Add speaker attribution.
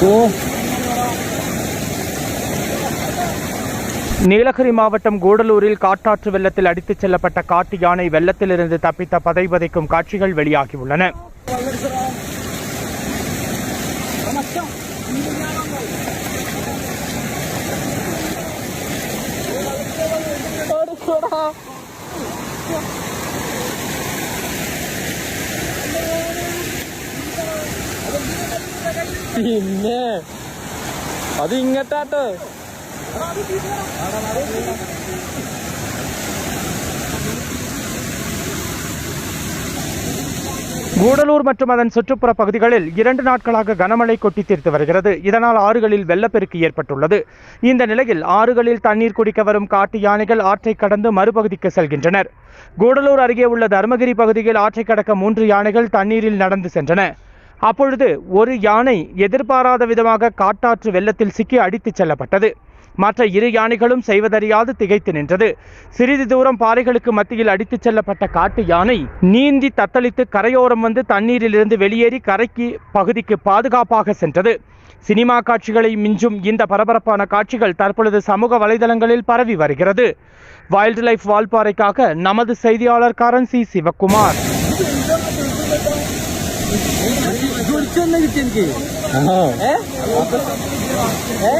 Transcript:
Speaker 1: ஓ.
Speaker 2: நீலகிரி மாவட்டம் கூடலூரில் காட்டாற்று வெள்ளத்தில் அடித்துச் செல்லப்பட்ட காட்டு யானை வெள்ளத்திலிருந்து தப்பித்த பதை பதைக்கும் காட்சிகள் வெளியாகியுள்ளன.
Speaker 1: പിന്നെ അത് ഇങ്ങട്ടാട്ടോ
Speaker 2: கூடலூர் மற்றும் அதன் சுற்றுப்புற பகுதிகளில் இரண்டு நாட்களாக கனமழை கொட்டி தீர்த்து வருகிறது இதனால் ஆறுகளில் வெள்ளப்பெருக்கு ஏற்பட்டுள்ளது இந்த நிலையில் ஆறுகளில் தண்ணீர் குடிக்க வரும் காட்டு யானைகள் ஆற்றை கடந்து மறுபகுதிக்கு செல்கின்றனர் கூடலூர் அருகே உள்ள தர்மகிரி பகுதியில் ஆற்றை கடக்க மூன்று யானைகள் தண்ணீரில் நடந்து சென்றன அப்பொழுது ஒரு யானை எதிர்பாராத விதமாக காட்டாற்று வெள்ளத்தில் சிக்கி அடித்துச் செல்லப்பட்டது. மற்ற இரு யானைகளும் செய்வதறியாது திகைத்து நின்றது. சிறிது தூரம் பாறைகளுக்கு மத்தியில் அடித்துச் செல்லப்பட்ட காட்டு யானை நீந்தி தத்தளித்து கரையோரம் வந்து தண்ணீரிலிருந்து வெளியேறி கரைக்கு பகுதிக்கு பாதுகாப்பாக சென்றது. சினிமா காட்சிகளை மிஞ்சும் இந்த பரபரப்பான காட்சிகள் தற்பொழுது சமூக வலைதளங்களில் பரவி வருகிறது. வைல்ட் லைஃப் வால்பாறைக்காக நமது செய்தியாளர் கரன்சி சிவக்குமார்
Speaker 1: ഗുളിച്ചൊന്നും കിട്ടി എനിക്ക്. ഏ? ഏ?